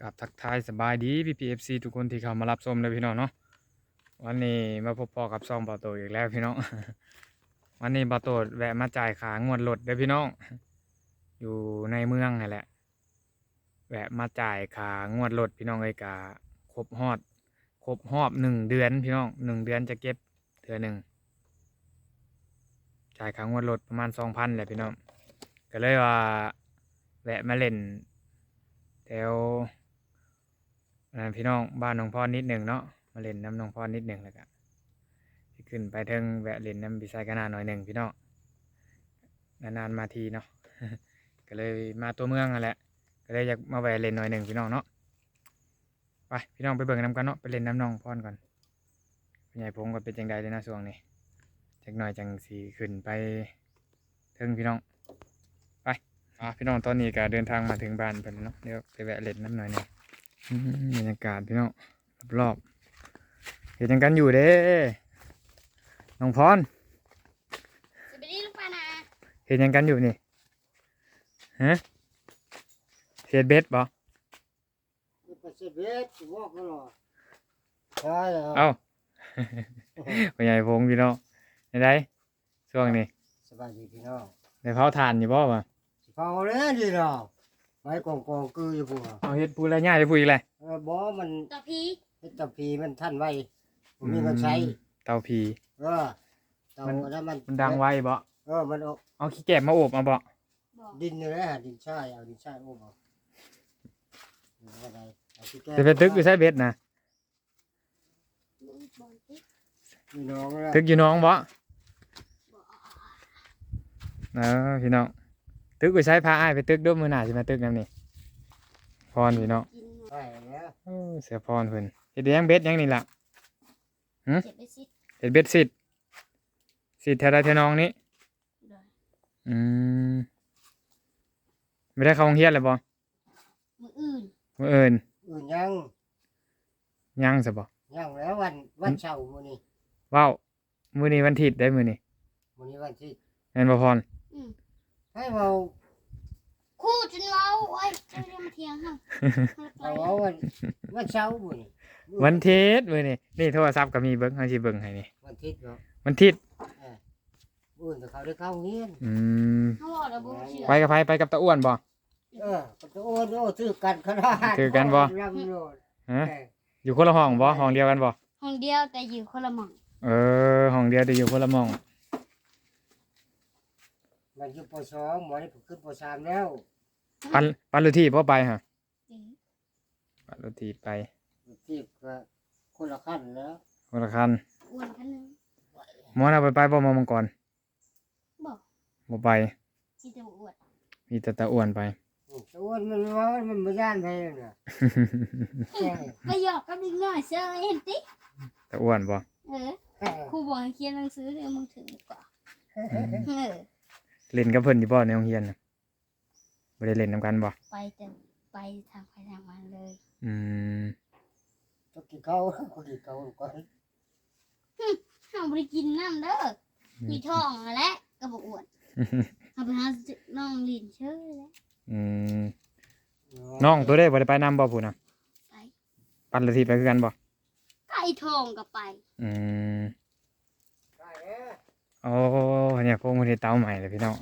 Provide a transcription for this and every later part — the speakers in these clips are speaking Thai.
กับทักทายสบายดีพี่พีเอฟซีทุกคนที่เข้ามารับชมเลยพี่น้องเนาะวันนี้มาพบปอกับซองบาโตอีกแล้วพี่น้อง วันนี้บาโตแวะมาจ่ายขางวดรถเด้อพี่น้อง อยู่ในเมืองนี่แหละ แวะมาจ่ายขางวดรถพี่น้องเลยกาครบฮอดครบหอบหนึ่งเดือนพี่น้องหนึ่งเดือนจะเก็บเดือนหนึ่งจ่ายขางวดรถประมาณสองพันแหละพี่น้องก็เลยว่าแวะมาเล่นแถว พี่น้องบ้านน้องพ่อนิดหนึ่งเนาะมาเล่นน้ำน้องพ่อนิดหนึ่งแล้วก็สิขึ้นไปเทิงแวะเล่นน้ำบีไซกันนาหน่อยหนึ่งพี่น้องนานๆมาทีเนาะก็เลยมาตัวเมืองนั่นแหละก็เลยอยากมาแวะเล่นหน่อยหนึ่งพี่น้องเนาะไปพี่น้องไปเบิ่งน้ำกันเนาะไปเล่นน้ำน้องพ่อนก่อนเป็นไงผมก็เป็นจังใดเลยนะช่วงนี้จักหน่อยจังสีขึ้นไปเทิงพี่น้องอะพี่น้องตอนนี้ก็เดินทางมาถึงบ้านเพิ่นเนาะเดี๋ยวไปแวะเล่นน้ำหน่อยหนึ่ง บรรยากาศพี่น้องรอบๆเห็นยังกันอยู่เด้น้องพรสวัสดีลูกปลานาเห็นยังกันอยู่นี่ฮะเสียดเบ็ดบ่ไปเสเบ็ดบอกกันหรอใช่แล้วเอ้าพ่อใหญ่พงพี่น้องในไดช่วงนี้สบายดีพี่น้องในเผาถ่านอยู่บ่วะสิเผาแล้วดีเนาะ ไว้กองกองๆคืออยู่พวกเอาเฮ็ดปูแล้วย่าจะพูดอีกเลยเออบ่มันต่อพีเฮ็ดตะพีมันทันไว้บ่มีเงินใช้เตาผีเออเตามันอันนั้นมันมันดังไว้บ่เออมันเอาเอาขี้แก็บมาโอบมาบ่บอกดินนี่แหละดินทรายเอาดินทรายโอ้บ่เอาอะไรเอาที่แก้จะไปตึกอยู่ใช้เบ็ดนะลูกบอลติ๊กพี่น้องแล้วตึกอยู่น้องบ่บอกเออพี่น้อง ตึกไปใช้พาอ้ายไปตึกเด้วยมือหน้าสิมาตึกนำนี่พรพี่น้องกินใช่แล้วโอ้เสียพรเพิ่นเฮ็ดหยังเบ็ดหยังนี่ล่ะเจ็บไปสิเฮ็ดเบ็ดสิทธิ์สิทธิ์แถวใดแถวน้องนี้เลยอืมไม่ได้เข้าโรงเรียนเลยบ่มืออื่นมื้ออื่นอื่นยังยังซะบ่ยังแล้ววันวันเสาร์มื้อนี้ว้าวมื้อนี้วันอาทิตย์ได้มื้อนี้มื้อนี้วันที่แม่นบ่พรอืม ให้เว้าคู่จนเราโอ้ยจะเรียกมาเทียงฮะเอาเอาวันวันเสาร์มื้อนี้วันอาทิตย์มื้อนี้นี่โทรศัพท์ก็มีเบิ่งเฮาสิเบิ่งให้นี่วันอาทิตย์เนาะวันอาทิตย์อื่นแต่เขาได้เข้าเงียนอืมเขาบอกเราบุเชื่อไปกับไผไปกับตาอ้วนบ่เออก็จะโอ้โอ้ถือกันขนาดถือกันบ่รำโลดฮะเอออยู่คนละห้องบ่ห้องเดียวกันบ่ห้องเดียวแต่อยู่คนละหม่องเออห้องเดียวแต่อยู่คนละหม่อง มันอยู่ปสองหมอนี่ผมขึ้นปสามแล้วปันปันรถที่บ่ไปฮะจริงปันรถที่ไปที่ก็คนละขั้นแล้วคนละคันอ้วนกันนึงหมอน่ะไปไปบ่หมอมังกรบอกบ่ไปที่จะอ้วนมีแต่ตาอ้วนไปอืมแต่ว่ามันว่ามันไม่ย่านไปน่ะเออไปหยอกกับเด็กน้อยเชื่อเห็นติตาอ้วนบ่เออเออครูบอกให้เขียนหนังสือเดี๋ยวมึงถึงดีกว่าเออ เล่นกับเพิ่นอยู่บ่ในโรงเรียนน่ะบ่ได้เล่นนํกันบ่ไปแต่ไปทางใครทางมันเลยอืมต้องกินข้าวก็กินข้าวก่อนห้ามบริกินน้ำเด้อมีท้องมาแล้วก็บอกอ้วนเอาไปหาน้องลินเชื่อแล้วอืมน้องตัวได้บ่ได้ไปนํบ่พุ่นน่ะไป ปันรถที่ไปคือกันบ่ไก่ทองก็ไป อืมได้แล้วโอ้ เนี่ยพวกมันเฮ็ดเตาใหม่เลยพี่น้อง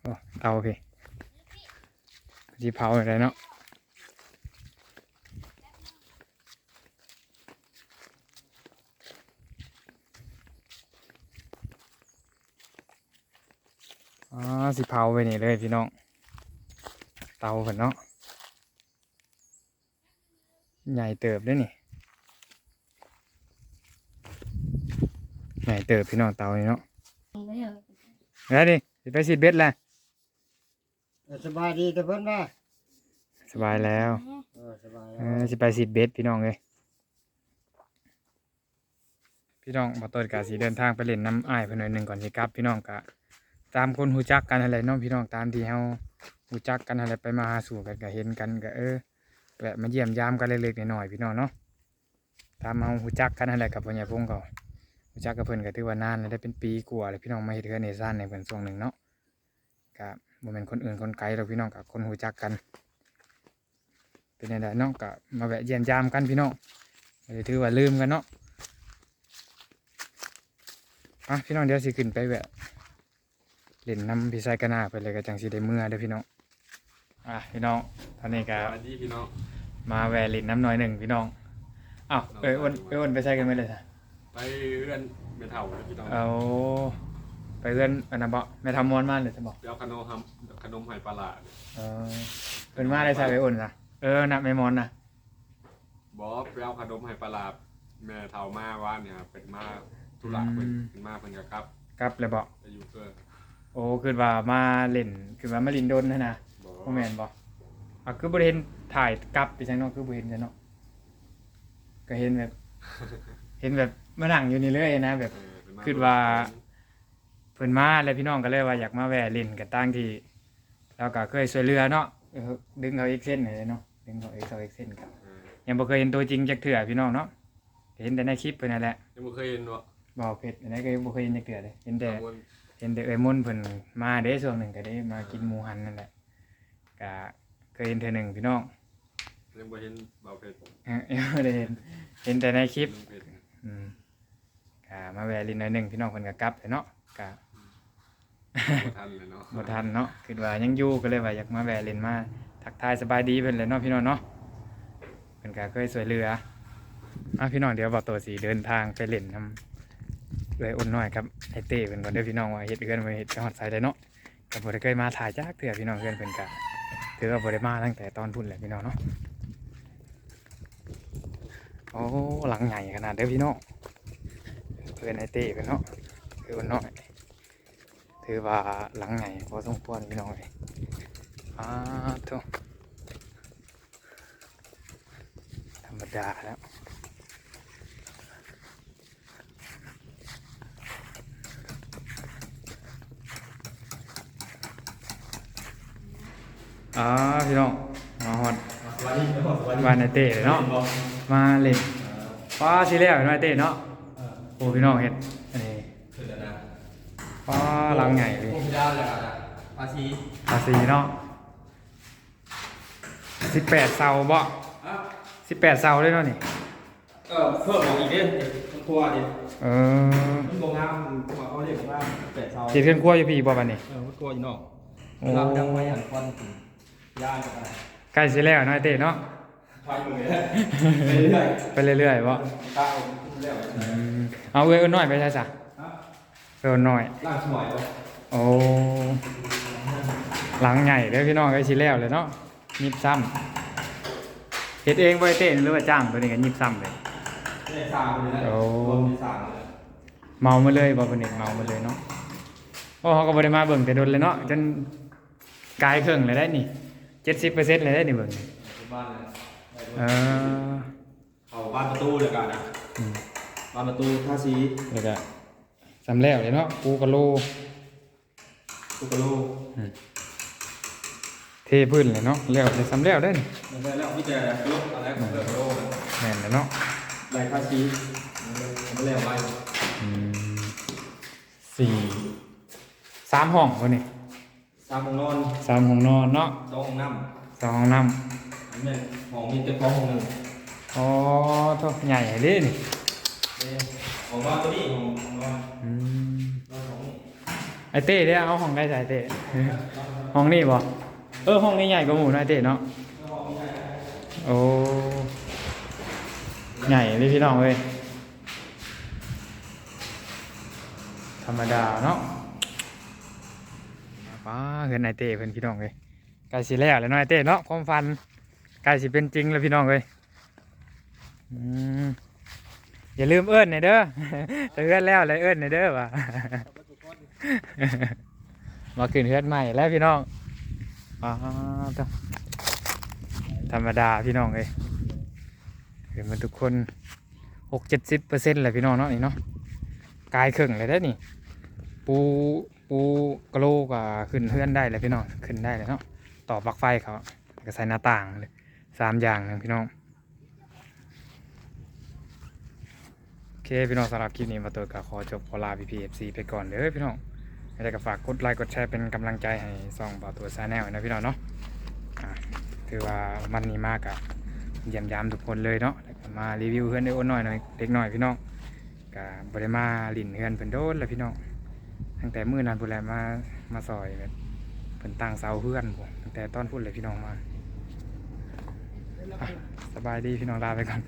โอ้เตาพี่สิเผาอะไรเนาะอ๋อสิเผาไปนี่เลยพี่น้อง เตาเพิ่นเนาะใหญ่เติบด้วยนี่ให ญ่เติบพี่น้องเตานี่เนาะไม่เหรอแล้วดิสิไปสิเบ็ดแล้วเออสบายดีแต่เพิ่นนะสบายแล้วเออสบายเอแล้วอสิไปสิเบ็ดพี่น้องเลยพี่น้องมาต้นกาสีเดินทางไปเล่นน้ำอ้ายเพิ่นหน่อยหนึ่งก่อนสิกลับ พี่น้องกะตามคนหูจักกันอะไรเน้องพี่น้องตามที่เฮาหูจักกันอะไรไปมาหาสู่กันก็เห็นกันก็เออแวะมาเยี่ยมยามกันเล็กๆน้อยๆพี่น้องเนาะตามเฮาหูจักกันอะไรกับพ่อใหญ่พงเขา หูจักกับเพิ่นก็ถือว่านานแล้วได้เป็นปีกว่าเลยพี่น้องมาเฮ็ดเฮือนในซ่านในเพิ่นช่วงหนึ่งเนาะก็บบ่แม่นคนอื่นคนไกลหรอกพี่น้องกับคนรู้จักกัน เป็นยังไงเนาะก็มาแวะเยี่ยมยามกันพี่น้องบ่ได้ถือว่าลืมกันเนาะอะพี่น้องเดี๋ยวสิขึ้นไปแวะเล่นน้ำพี่ชายกะนาไปเลยก็จังสิได้เมื่อเด้อพี่น้องอะพี่น้องตอนนี้ก็สวัสดีพี่น้องมาแวะเล่นน้ำน้อยหนึ่งพี่น้องอ้าวเอ้ยอ้นเอ้ยอ้นไปใช้กันไหมเลยจ้ะ ไปเรื่อนเมทัลเลยพี่น้องเอาไปเพื่อนอันนั้นบ่แม่ทำมวนมาเลยจะบอกเดี๋ยวขนมทำขนมไห่ปลาร้าเนี่ยเออเพิ่นมาได้ใช่ไปอ้นจ้ะเออนะแม่มอนนะบอสไปเอาขนมไห่ปลาร้าแม่เท่ามาว่านเนี่ยครับเป็นมาธุระเพิ่นเป็นมาเพิ่นก็ครับกลับเลยบ่ไปอยู่เพื่อโอ้คือว่ามาเล่นคือว่ามาลินโดนนะนะบอบ่แม่นบ่อะคือบ่ได้เห็นถ่ายกลับไปจังเนาะคือบ่เห็นจังเนาะก็เห็นแบบ เห็นแบบมานั่งอยู่นี่เลยนะแบบเออเป็นมคิดว่า เพิ่นมาแล้วพี่น้องก็เลยว่าอยากมาแวะเล่นกันตั้งที่แล้วก็เคยช่วยเหลือเนาะเออดึงเขาอีกเส้นเลยเนาะดึงเขาอีกเขาอีกเส้นกันเออยังบ่เคยเห็นตัวจริงจักเทื่อพี่น้องเนาะเห็นแต่ในคลิปเพิ่นนั่นแหละยังบ่เคยเห็นว่าบ่าวเพชรอันนี้ก็ยังบ่เคยเห็นจักเทื่อเลยเห็นแต่วนเห็นแต่เอ้ยมนต์เพิ่นมาเด้ช่วงหนึงก็ได้มากินหมูหันนั่นแหละก็เคยเห็นเทื่อหนึงพี่น้องยังบ่เห็นเบาเพชรเอ้อยังบ่ได้เห็นเห็นแต่ในคลิปลุงเพชร อืมก็มาแวะลินหน่อยหนึงพี่น้องเพิ่นก็กลับเลยเนาะก็บ่ทันเลยเนาะบ่ทันเนาะคิดว่ายังอยู่ก็เลยว่าอยากมาแวะเล่นมาทักทายสบายดีเพิ่นเลยเนาะพี่น้องเนาะเพิ่นก็เคยช่วยเหลืออะพี่น้องเดี๋ยวบ่าวตัวสีเดินทางไปเล่นนํเอ้ยอ้นน้อยครับไอ้เต้เพิ่นก่อนเด้อพี่น้องว่าเฮ็ดเอื้อนบ่เฮ็ดไปฮอดไสได้เนาะก็บ่ได้เคยมาถ่ายจักเทื่อพี่น้องเอื้อนเพิ่นก็ถือว่าบ่ได้มาตั้งแต่ตอนพุ่นแหละพี่น้องเนาะ โอ้หลังใหญ่ขนาดเด้อพี่น้องเพิ่อนไอเต้เพิ่นเนาะคืออ้นน้อยถือว่าหลังไงพอสมควรพี่น้องเลยอ้าทุธรรมดาแล้วอ่าพี่น้องมาฮอด วานในเต้เลยเนาะ มาเลยป้าสิแล้วเห็นไหมเต้เนาะโอ้พี่น้องเห็นอันนี้ป้าหลังใหญ่เลยผมยาวเลยอะภาษีภาษีเนาะสิบแปดเสาบ่อะสิบแปดเสาเลยเนาะนี่เออเพิ่มของอีกนิดมันครัวดิเออมันโรงงานมันครัวเขาเรียกว่าแปดเสาเขียนเครื่องครัวอยู่พี่บ่บัดนี้เออมันครัวอยู่นอกโอ้เราดังไว้หันควันกินย่างกับอะไร ใกล้สิแล้วน้อยเต้เนาะไฟมือเลยเรื่อยไปเรื่อยๆบ่ๆตาผมขึ้นแล้วอืมเอาเอ้ยเอาน้อยไปใช่ซะฮะเอ้ยเอาน้อย ล่างสมัยป่ะโอ้หลังใหญ่เด้อพี่น้องใกล้สิแล้วเลยเนาะยิบซ้ำเฮ็ดเองบ่ได้เต้หรือว่าจ้างตัวนี้ก็ยิบซ้ำเลยเนี่ยสร้างเลยนะโอ้ รวมเป็นสร้างเลยเมามาเลยบ่เป็นเน็ตเมามาเลยเนาะโอ้เขาก็บ่ได้มาเบิ่งแต่โดนเลยเนาะจนกลายเครื่องเลยได้นี่ 70%เลยได้นี่เบิ่งเป็นบ้านเลยเออเอาบ้านประตูเลยกันนะอืมบ้านประตูท่าซีแล้วก็สำแล้วเลยเนาะปูกะโลตุกกะโลเทพื้นเลยเนาะแล้วเลยสำแล้วได้นี่มันได้แล้วพี่แจรถอะไรของเพื่อนโลนะแม่นเลยเนาะไรท่าซีมันเรียกไว้อืมสี่สามห้องวะนี่ สร้างห้องนอนสามห้องนอนเนาะสองห้องน้สองห้องน้ำอันนี้ห้องมีเจ้าของห้องหนึ่งำอ๋อโตัวใหญ่เลยนี่เนี่ยของนอนตัวนี้ของของนอนอืมนอนของนี่ไอเต้เนี่ยเอาห้องได้ใส่เต้ห้องนี้บ่เออห้องนี้ใหญ่กว่าหมู่น้อยเต้เนาะแล้วห้องนี้โอ้ใหญ่เลยพี่น้องเว้ยธรรมดาเนาะ ป้าเงินไอเต้เพิ่นพี่น้องเว้ยกล้สิแล้วแล้วเนาะไอเต้เนาะความฝันกล้สิเป็นจริงแล้วพี่น้องเว้ยอย่าลืมเอิ้นหน่อยเด้อแต่เอิ้นแล้วเลยเอิ้นหน่อยเด้อว่ะมาขึ้นเฮือนใหม่แล้วพี่น้องอ๋อธรรมดาพี่น้องเลยเห็นมันทุกคนหกเจ็ดสิบเปอร์เซ็นต์เลยพี่น้องเนาะนี่เนาะกายครึ่งเลยได้นี่ ปู ปูกระโหลกขึ้นเฮือนได้เลยพี่น้องขึ้นได้เลยเนาะต่อปลั๊กไฟเขาก็ใส่หน้าต่างเลยสามอย่างหนึงพี่น้องโอเคพี่น้องสำหรับคลิปนี้มาตัวกับขอจบขอลาพีพีเอฟซีไปก่อนเด้อพี่น้องแล้วก็ฝากกดไลค์กดแชร์เป็นกำลังใจให้ส่องบ่าวตัวชาแนลนะพี่น้องเนาะถือว่ามันนี้มากอะเยี่ยมยามทุกคนเลยเนาะมารีวิวเพื่อนได้อ้นหน่อยหน่อยเด็กหน่อยพี่น้องก็บริมาลินเพื่อนเพิ่นโดนแล้วพี่น้อง ตั้งแต่มื้อนั้นพุ่นแหละมามาซอยแบบเพิ่นตั้งเสาเพื่อนพุ่นตั้งแต่ตอนพุ่นเลยพี่น้องมาอะสบายดีพี่น้องลาไปก่อน